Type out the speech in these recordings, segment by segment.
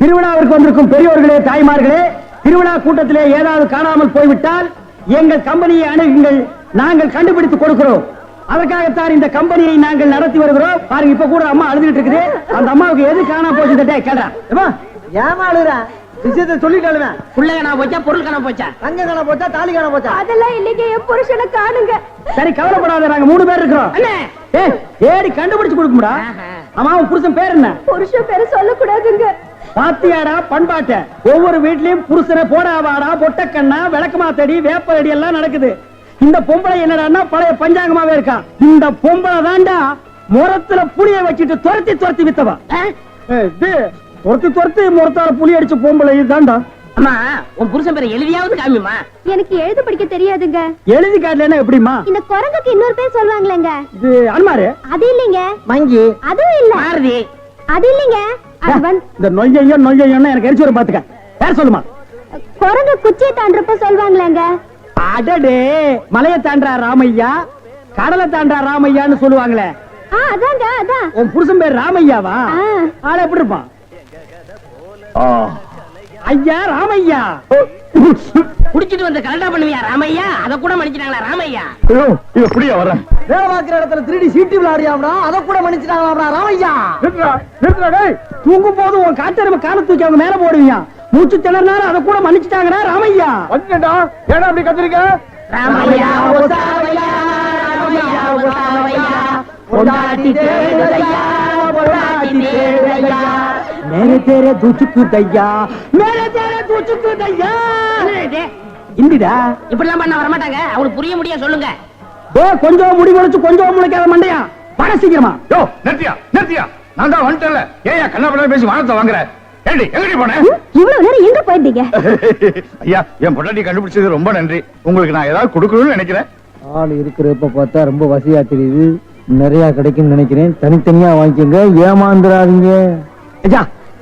திருவிழாவிற்கு வந்திருக்கும் பெரியோர்களே தாய்மார்களே திருவிழா கூட்டத்திலே ஏதாவது காணாமல் போய்விட்டால் எங்கள் கம்பெனியை அணுகுங்கள் நாங்கள் கண்டுபிடித்து கொடுக்கிறோம். அதற்காகத்தான் இந்த கம்பெனியை நாங்கள் நடத்தி வருகிறோம். பாருங்க இப்ப கூட அம்மா அழுதுகிட்டு இருக்குது. அந்த அம்மாவுக்கு எது காணாம போச்சு இந்த கேட்டா. ஏமா அழுகுற? விஷயத்தை காணா போச்சா பொருள் காணா போச்சா? தங்க காண போச்சா தாலி காண போச்சா? அதெல்லாம் இல்லைங்க என் புருஷனை காணுங்க. சரி கவலைப்படாத நாங்க மூணு பேர் இருக்கிறோம். அண்ணே! ஏய், ஏடி கண்டுபிடிச்சு கொடுக்கும்டா. அம்மா அவன் புருஷன் பேர் என்ன? புருஷன் பேரை சொல்லக்கூடாதுங்க. பாத்தியாடா பண்பாட்ட. ஒவ்வொரு வீட்லயும் புருஷனை போடாவாடா பொட்டக்கண்ணா விளக்கமாத்தடி வேப்படி எல்லாம் நடக்குது. இந்த பொம்பளை என்னடான்னா பழைய பஞ்சாங்கமாவே இருக்கா. இந்த பொம்பளை தாண்டா முரத்துல புளிய வச்சுட்டு துரத்தி துரத்தி வித்தவா. இது, துரத்தி துரத்தி முரத்தால புளி அடிச்ச பொம்பளை இதுதான்டா. அம்மா உன் புருஷன் பேரை எழுதியாவது காமிமா எனக்கு எழுத படிக்க தெரியாதுங்க. எழுதி காட்டலன்னா எப்படிமா இந்த குரங்குக்கு இன்னொரு பேர் சொல்லுவாங்களேங்க. இது அன்மாரு? அது இல்லைங்க. மங்கி. அதுவும் இல்ல. மாருதி. அது இல்லைங்க. இந்த நொய்யையோ நொய்யையோன்னு எனக்கு எரிச்சு வரும் பாத்துக்க. பேர் சொல்லுமா? குரங்கு குச்சியை தாண்டறப்ப சொல்லுவாங்களேங்க அடடே மலையை தாண்டா ராமையா? கடலை தாண்டா ராமையான்னு சொல்லுவாங்களே. ஆ அதாங்க அதான் உன் புருஷன் பேர் ராமையாவா? ஆ. ஆள எப்படி இருப்பான்? ஐயா ராமையா. குடிச்சிட்டு வந்து கலண்டா பண்ணுவியா ராமையா? அத கூட மன்னிச்சிட்டாங்களா ராமையா? எப்படியா வரேன் வேலை பார்க்கிற இடத்துல திருடி சீட்டு விளையாடியாம்டா அதை கூட மன்னிச்சுட்டாங்களா ராமையா? தூங்கும் போது உன் காத்தரம கால தூக்கி அவங்க மேல போடுவீங்க மூச்சு திணறினாலும் அதை கூட மன்னிச்சுட்டாங்கடா ராமையா? வந்துட்டா. ஏடா அப்படி கத்திரிக்க ராமையா ஒசாவையா ராமையா ஒசாவையா பொண்டாட்டி தேடுதையா பொண்டாட்டி தேடுதையா மேலே தேரே தூச்சுக்கு தையா மேலே தேரே தூச்சுக்கு தையா என்ன இது? இந்திடா. இப்படிலாம் பண்ண வரமாட்டாங்க. அவங்களுக்கு புரிய முடிய சொல்லுங்க. ஓ கொஞ்சம் முடி முளைச்சு கொஞ்சம் முளைக்காத மண்டையா? பட சீக்கிரமா. யோ நிறுத்தியா நிறுத்தியா. நான் தான் வந்துட்டேன்ல. ஏயா கண்ணா பேசி வானத்தை வாங்குற? ஏடி எங்கடி போனேன் இவ்வளவு நேரம் எங்க போயிருந்தீங்க ஐயா என் பொண்டாட்டி கண்டுபிடிச்சது ரொம்ப நன்றி. உங்களுக்கு நான் ஏதாவது கொடுக்கணும்னு நினைக்கிறேன். ஆள் இருக்கிறப்ப பார்த்தா ரொம்ப வசதியா தெரியுது. நிறைய கிடைக்கும் நினைக்கிறேன். தனித்தனியா வாங்கிக்கோங்க. ஏமாந்துடாதீங்க ஐயா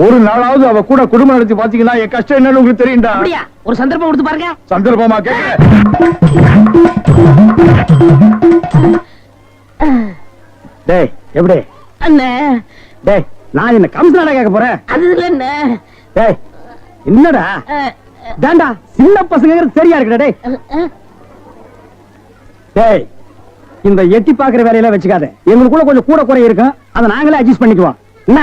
ஒரு நாளாவது அவ கூட குடும்பம் நடத்தி பாத்தீங்கன்னா என் கஷ்டம் என்னன்னு உங்களுக்கு தெரியும்டா. அப்படியா? ஒரு சந்தர்ப்பம் கொடுத்து பாருங்க. சந்தர்ப்பமா டேய் எப்படி? அண்ணே. டேய் நான் என்ன கம்சனால கேட்க போறேன்? அது இல்ல என்ன? டேய் என்னடா? டேண்டா சின்ன பசங்க சரியா இருக்குடா டேய். டேய் இந்த எட்டி பாக்குற வேலையெல்லாம் வச்சுக்காத. எங்களுக்குள்ள கொஞ்சம் கூட குறை இருக்கும். அதை நாங்களே அட்ஜஸ்ட் பண்ணிக்குவோம். என்ன?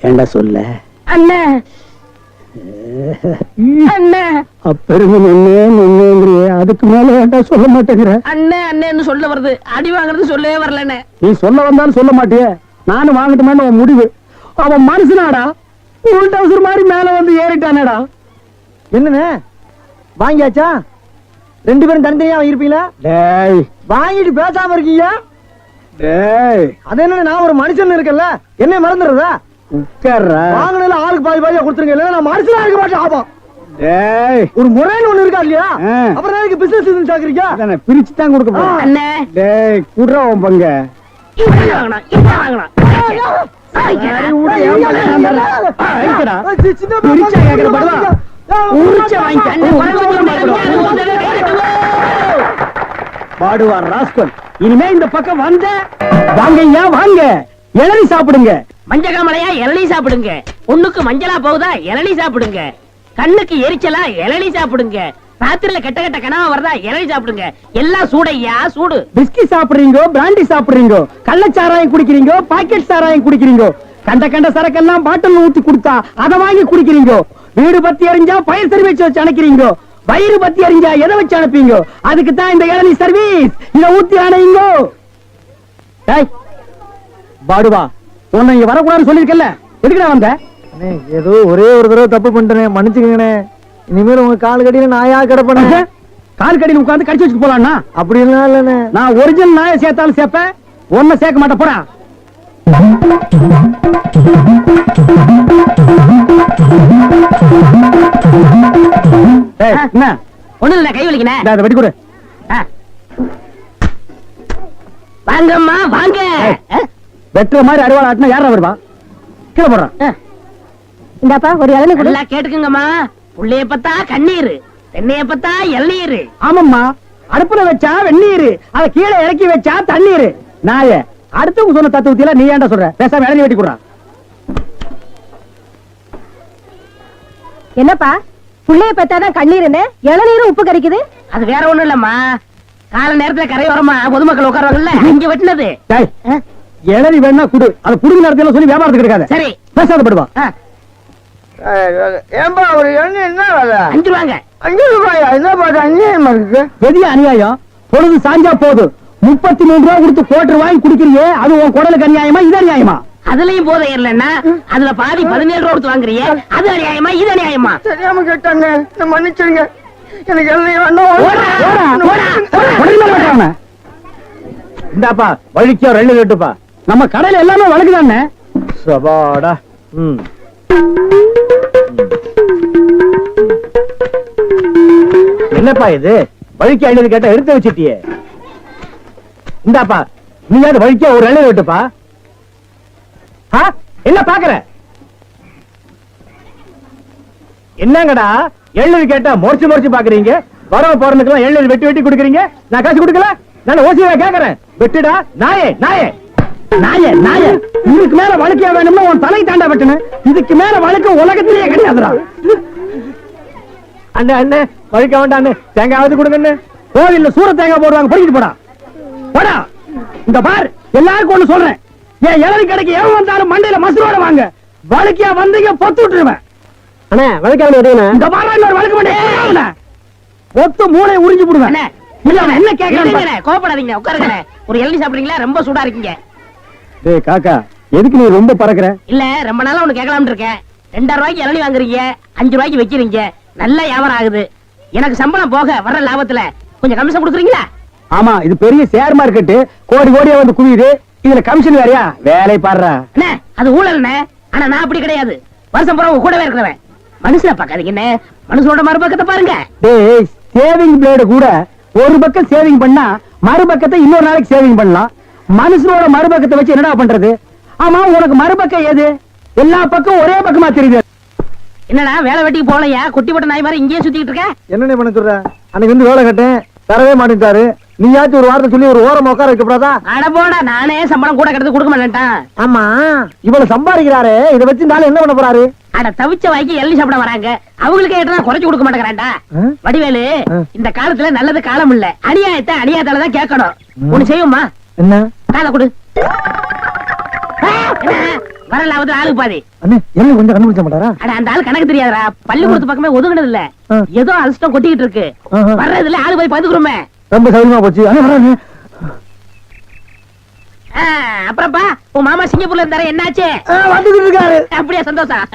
என்ன சொல்ல? அண்ணே. அதுக்கு மேல சொல்ல மாட்டேங்கிற? அண்ணே அண்ணேன்னு சொல்ல வருது. அடி வாங்குறது சொல்லவே வரலண்ணே. நீ சொல்ல வந்தாலும் சொல்ல மாட்டியே. நானும் வாங்கட்டுமேன்னு முடிவு. அவன் மனுஷனாடா உள் டவுசர் மாதிரி மேல வந்து ஏறிட்டானேடா. என்னண்ணே? வாங்கியாச்சா? ரெண்டு பேரும் தனித்தனியா இருப்பீங்களா டேய் வாங்கிட்டு பேசாம இருக்கீங்க டேய் அது என்ன நான் ஒரு மனுஷன் இருக்கேன்ல என்ன மறந்துடுறதா உட்கார்றா வாங்கினதுல ஆளுக்கு பாதி பாதியா கொடுத்துருங்க இல்ல நான் மனுஷனா இருக்க மாட்டேன் ஆபம் டேய் ஒரு முறைன்னு ஒண்ணு இருக்கா இல்லையா. அப்புறம் எனக்கு பிசினஸ் சாக்குறீங்க அதானே பிரிச்சு தான் கொடுக்க போறேன் அண்ணே டேய் குடுறா உன் பங்க இப்படி பாடுவார் ராஸ்கல். இனிமே இந்த பக்கம் வந்த வாங்க. ஐயா வாங்க. இளநி சாப்பிடுங்க. மஞ்ச காமலையா இளநீ சாப்பிடுங்க. பொண்ணுக்கு மஞ்சளா போகுதா இளநீ சாப்பிடுங்க. கண்ணுக்கு எரிச்சலா இளநீ சாப்பிடுங்க. ராத்திரில கெட்ட கெட்ட கனவா வருதா இளநீ சாப்பிடுங்க. எல்லாம் சூடையா சூடு. பிஸ்கி சாப்பிடுறீங்க பிராண்டி சாப்பிடுறீங்க கள்ளச்சாராயம் குடிக்கிறீங்க பாக்கெட் சாராயம் குடிக்கிறீங்க கண்ட கண்ட சரக்கெல்லாம் பாட்டில் ஊத்தி கொடுத்தா அதை வாங்கி குடிக்கிறீங்க வீடு பத்தி எரிஞ்சா பயிர் சர்வீஸ் வச்சு அணைக்கிறீங்க? வயிறு பத்தி எரிஞ்சா எதை வச்சு அனுப்பீங்க அதுக்கு தான் இந்த இளநீ சர்வீஸ் இத ஊத்தி அணையுங்க பாடுவா. உன்னை இங்க வரக்கூடாதுன்னு சொல்லிருக்கல எதுக்குடா வந்த? அண்ணே ஏதோ ஒரே ஒரு தடவை தப்பு பண்ணிட்டேனே. மன்னிச்சுக்கங்கண்ணே. இனிமேல் உங்க கால் கடியில நாயா கிடப்பேனே கால் கடியில் உட்கார்ந்து கடிச்சு வச்சுட்டு போலாம்னா அப்படிலாம் இல்லண்ணே. நான் ஒரிஜினல் நாயை சேர்த்தாலும் சேர்ப்பேன் ஒன்ன சேர்க்க மாட்டேன் ஏய், என்ன? ஒண்ணு இல்ல கை வலிக்கணே இந்தா, வெட்டி கொடு. வாங்கம்மா வாங்க. வெட்டுற மாதிரி அறுவாள் ஆட்டினா யாரா வருவா? கீழே போடுறான். இந்தாப்பா ஒரு இளநீ கொடு. நல்லா கேட்டுக்குங்கம்மா. புள்ளைய பத்தா கண்ணீர் தென்னைய பத்தா இளநீர் ஆமாம்மா. அடுப்புல வச்சா வெந்நீர் அத கீழே இறக்கி வச்சா தண்ணீர். நாய அடுத்தவங்க சொன்ன தத்துவத்தில நீ ஏன்டா சொல்ற? பேசாம இளநீ வெட்டி கொடுறா. என்னப்பா? புள்ளைய பத்தாதான் கண்ணீருன்னு இளநீரும் உப்பு கறிக்குது அது வேற ஒண்ணும் இல்லம்மா. கால நேரத்துல கரையோரமா பொதுமக்கள் உட்காருவாங்கல்ல இங்க வெட்டினது. டேய் இளநீ வேணா குடு. அதை புடுங்க நேரத்துல சொல்லி வியாபாரத்துக்கு இருக்காத. சரி. பேசாத படுவா. ஏன்பா ஒரு என்ன வேலை? அஞ்சு ரூபாங்க. அஞ்சு ரூபாயா? என்ன பாட்டு அநியாயமா இருக்கு. பெரிய அநியாயம். பொழுது சாஞ்சா போதும் முப்பத்தி மூணு ரூபா கொடுத்து கோட்டர் வாங்கி குடிக்கிறியே அது உன் குடலுக்கு அநியாயமா இது அநியாயமா? அதுலயும் போதை ஏறலன்னா அதுல பாதி பதினேழு ரூபா கொடுத்து வாங்குறிய? அது அநியாயமா இது அநியாயமா? தெரியாம கேட்டாங்க. மன்னிச்சிருங்க. எனக்கு வெட்டுறாங்க. இந்தாப்பா வழிக்கோ ரெண்டு கட்டுப்பா. நம்ம கடையில எல்லாமே வழக்குதானே? சபாடா ம். என்னப்பா இது? வழிக்கு ஐநூறு கேட்டா எடுத்து வச்சிட்டியே. இந்தாப்பா நீயாவது வழிக்க ஒரு எண்ணெய் விட்டுப்பா? என்ன பாக்குற என்னங்கடா எள்ளு கேட்டா மொரிச்சு மொரிச்சு பாக்குறீங்க வரவ போறதுக்கெல்லாம் எள்ளு வெட்டி வெட்டி கொடுக்குறீங்க? நான் காசு குடுக்கல? நான் ஓசியா கேக்குறேன் வெட்டுடா நாயே நாயே. நாயே நாயே. இதுக்கு மேல வழுக்க வேணும்னா உன் தலை தாண்டா வெட்டுன இதுக்கு மேல வழுக்க உலகத்திலேயே கிடையாதுடா. அண்ணே அண்ணே வழிக்க வேண்டாம் தேங்காயாவது தேங்காவது கொடுங்க கோவில்ல சூர தேங்காய் போடுவாங்க. படிக்கிட்டு போடா. போடா. இந்த பார் எல்லாருக்கும் ஒண்ணு சொல்றேன். என் இளவு கடைக்கு எவன் வந்தாலும் மண்டையில மசுரோட வாங்க. வழக்கியா வந்தீங்க பொத்து விட்டுருவேன். அண்ணே வழிக்காமல் எடுங்கண்ணே இந்த பாரா இன்னொரு வழக்கு பண்ணி பொத்து மூளை உறிஞ்சு போடுவேன். அண்ணே, இல்ல அவன் என்ன கேட்கறான் இருங்கண்ணே, கோவப்படாதீங்க உட்காருங்க ஒரு இளநீ சாப்பிடுறீங்களா? ரொம்ப சூடா இருக்கீங்க டேய் காக்கா எதுக்கு நீ ரொம்ப பறக்குற? இல்ல ரொம்ப நாளா ஒண்ணு கேட்கலாம்னு இருக்கேன். ரெண்டாயிரம் ரூபாய்க்கு இளநீ வாங்குறீங்க அஞ்சு ரூபாய்க்கு வைக்கிறீங்க. நல்ல வியாபாரம் ஆகுது. எனக்கு சம்பளம் போக வர்ற லாபத்துல கொஞ்சம் கமிஷன் கொடுக்குறீங்களா? ஆமா இது பெரிய ஷேர் மார்க்கெட் கோடி கோடியா வந்து குவியுது. இதுல கமிஷன் வேறயா வேலை பாடுறா. அண்ணே அது ஊழல்ண்ணே. ஆனா நான் அப்படி கிடையாது. வருஷம் பூரா உங்க கூடவே இருக்கிறவன். மனுஷனை பார்க்காதீங்க என்ன மனுஷனோட மறுபக்கத்தை பாருங்க. டேய் சேவிங் பிளேடு கூட ஒரு பக்கம் சேவிங் பண்ணா மறுபக்கத்தை இன்னொரு நாளைக்கு சேவிங் பண்ணலாம். மனுஷனோட மறுபக்கத்தை வச்சு என்னடா பண்றது? ஆமா உனக்கு மறுபக்கம் ஏது? எல்லா பக்கம் ஒரே பக்கமா தெரியுது. என்னடா வேலை வெட்டிக்கு போகலையா? குட்டி போட்ட நாய் மாதிரி இங்கேயே சுத்திட்டு இருக்க? என்னண்ணே பண்ண சொல்ற? அன்னைக்கு வந்து வேலை கட்டேன். தரவே மாட்டேன்ட்டாரு. நீயாச்சும் ஒரு வார்த்தை சொல்லி ஒரு ஓரம் உட்கார வைக்கப்படாதா அட போடா நானே சம்பளம் கூட கிடந்து கொடுக்க மாட்டேன்ட்டான். ஆமா. இவ்வளவு சம்பாதிக்கிறாரு இதை வச்சு இந்த என்ன பண்ண போறாரு? அட தவிச்ச வாய்க்கு எள்ளி சாப்பிட வராங்க. அவங்களுக்கு ஏட்டா குறைச்சு கொடுக்க மாட்டேங்கிறான்டா? வடிவேலு. இந்த காலத்துல நல்லது காலம் இல்ல. அநியாயத்தை அநியாயத்தால தான் கேட்கணும். ஒண்ணு செய்யுமா என்ன? காதை கொடு. ஆ, என்ன? வர லாபத்துல ஆளுக்கு பாதி. என்ன கொஞ்சம் கண்டுபிடிச்ச மாட்டாரா? அட அந்த ஆள் கணக்கு தெரியாதடா. பள்ளிக்கூடத்து பக்கமே ஒதுங்கினது இல்ல. ஏதோ அலசிட்டம் கொட்டிக்கிட்டு இருக்கு. வர்றதுல ஆளு போய் ரொம்ப சௌரியமா போச்சு. அப்புறம்ப்பா உன் மாமா சிங்கப்பூர்ல இருந்தாரு என்னாச்சு? வந்துட்டு இருக்காரு. அப்படியே சந்தோஷம்.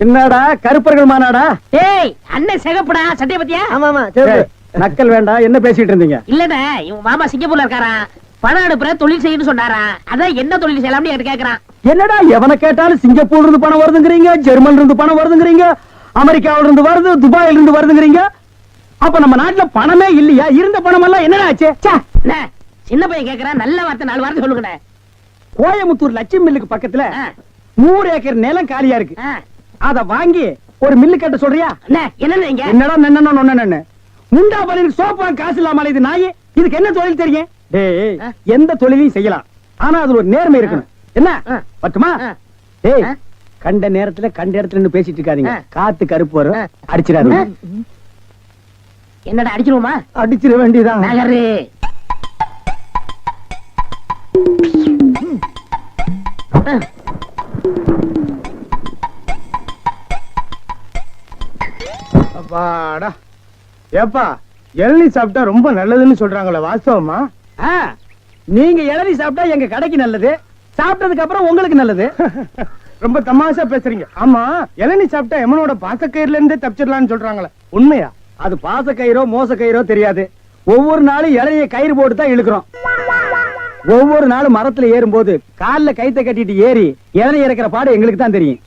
என்னடா கருப்பர்கள் மாநாடா? ஏய் அண்ணன் சிகப்புடா சட்டைய பத்தியா? ஆமா ஆமா நக்கல் வேண்டாம் என்ன பேசிட்டு இருந்தீங்க? இல்லண்ணே இவன் மாமா சிங்கப்பூர்ல இருக்காராம் பணம் அனுப்புற தொழில் செய்யணும்னு சொன்னாரா? அதான் என்ன தொழில் செய்யலாம்னு என்கிட்ட கேக்குறான். என்னடா எவனை கேட்டாலும் சிங்கப்பூர்ல இருந்து பணம் வருதுங்கிறீங்க ஜெர்மன்ல இருந்து பணம் வருதுங்கிறீங்க அமெரிக்காவில இருந்து வருது துபாயில இருந்து வருதுங்கிறீங்க. அப்ப நம்ம நாட்டுல பணமே இல்லையா? இருந்த பணம் எல்லாம் என்னடா ஆச்சு? சின்ன பையன் கேக்குறான் நல்ல வார்த்தை நாலு வார்த்தை சொல்லுங்கண்ணே. கோயமுத்தூர் லட்சுமி மில்லுக்கு பக்கத்துல நூறு ஏக்கர் நிலம் காலியா இருக்கு. அத வாங்கி ஒரு மில்லு கட்ட சொல்றியா? என்னடா நொன்னன்னு முண்டா பலின் சோப்பா காசு இல்லாம இது நாய். இதுக்கு என்ன தொழில் தெரியும்? டேய். எந்த தொழிலையும் செய்யலாம். ஆனா அதுல ஒரு நேர்மை இருக்கணும். என்ன. பட்டுமா. டேய். கண்ட நேரத்துல கண்ட இடத்துல பேசிட்டு இருக்காதீங்க. காத்து கருப்பு வரும். அடிச்சிடாது என்னடா அடிச்சிருவோமா? அடிச்சிட வேண்டியதான் நகரு. அப்பாடா. ஏப்பா இளநீ சாப்பிட்டா ரொம்ப நல்லதுன்னு சொல்றாங்களே வாஸ்தவமா? நீங்க இளநீ சாப்பிட்டா எங்க கடைக்கு நல்லது. சாப்பிட்டதுக்கு அப்புறம் உங்களுக்கு நல்லது. ரொம்ப தமாஷா பேசுறீங்க. ஆமா இளநீ சாப்பிட்டா எமனோட பாசக்கயிறுல இருந்தே தப்பிச்சிடலாம்னு சொல்றாங்களே. உண்மையா? அது பாச கயிறோ மோச கயிறோ தெரியாது. ஒவ்வொரு நாளும் இளநிய கயிறு போட்டு தான் இழுக்கிறோம். ஒவ்வொரு நாளும் மரத்துல ஏறும்போது கால்ல கைத்த கட்டிட்டு ஏறி இளநீ இறக்கிற பாடு எங்களுக்கு தான் தெரியும்.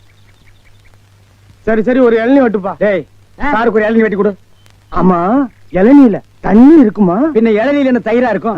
சரி சரி ஒரு இளநீ வெட்டுப்பா. டேய் சாருக்கு ஒரு இளநீ வெட்டி கொடு. ஆமா இளநீல தண்ணி இருக்குமா? பின்ன இளநீல என்ன தயிரா இருக்கும்?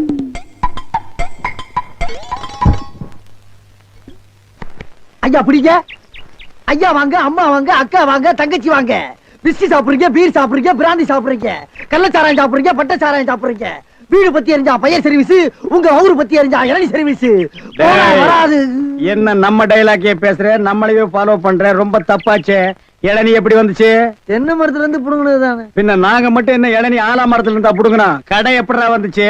ஐயா பிடிங்க. ஐயா வாங்க அம்மா வாங்க அக்கா வாங்க தங்கச்சி வாங்க. பிஸ்கி சாப்பிடுறீங்க பீர் சாப்பிடுறீங்க பிராந்தி சாப்பிடுறீங்க. கள்ளச்சாராயம் சாப்பிடுறீங்க பட்டச்சாராயம் சாப்பிடுறீங்க. வீடு பத்தி எரிஞ்சா பையன் சர்வீஸ் உங்க ஊரு பத்தி எரிஞ்சா இளநி சர்வீஸ் வராது. என்ன நம்ம டைலாக்கே பேசுற? நம்மளையே ஃபாலோ பண்ற? ரொம்ப தப்பாச்சே. இளநீ எப்படி வந்துச்சு? தென்னை மரத்துல இருந்து புடுங்கினது தானே பின்ன நாங்க மட்டும் என்ன இளநீ ஆலா மரத்துல இருந்தா புடுங்கணும் கடை எப்படிடா வந்துச்சு?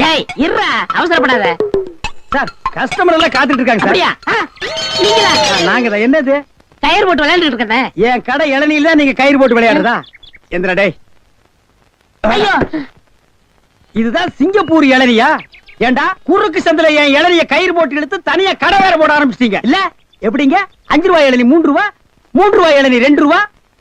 டேய் இருடா அவசரப்படாத. சார் கஸ்டமர் எல்லாம் காத்துட்டு இருக்காங்க சார். அப்படியா? ஆ, நீங்களா? ஆ, நாங்க தான் என்னது? கயிறு போட்டு விளையாண்டுட்டு இருக்கேன் என் கடை இளநீல நீங்க கயிறு போட்டு விளையாடுறதா? எந்திரா டேய். ஐயோ. இதுதான் சிங்கப்பூர் இளநியா? ஏண்டா குறுக்கு சந்தில என் இளநிய கயிறு போட்டு எடுத்து தனியா கடை வேற போட ஆரம்பிச்சிட்டீங்க. இல்ல எப்படிங்க? அஞ்சு ரூபாய் இளநி மூன்று ரூபா? மூன்று ரூபாய் இளநி ரெண்டு ரூபா?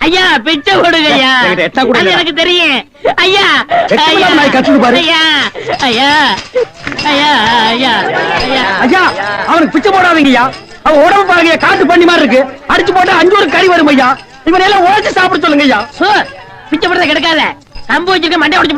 ஐயா பிச்சை போடுங்க ஐயா? எனக்கு தெரியும். ஐயா ஐயா கத்துது பாரு. ஐயா ஐயா ஐயா ஐயா ஐயா. ஐயா அவனுக்கு பிச்சை போடாதீங்கய்யா. அவன் உடம்பு பாருங்க காட்டு பண்ணி மாதிரி இருக்கு. அடிச்சு போட்டா அஞ்சு ஒரு கறி வரும் ஐயா இவன் எல்லாம் உழைச்சு சாப்பிட சொல்லுங்க ஐயா சோ பிச்சை போடுறத கிடைக்காத. சம்பு வச்சிருக்க மண்டை உடைச்சு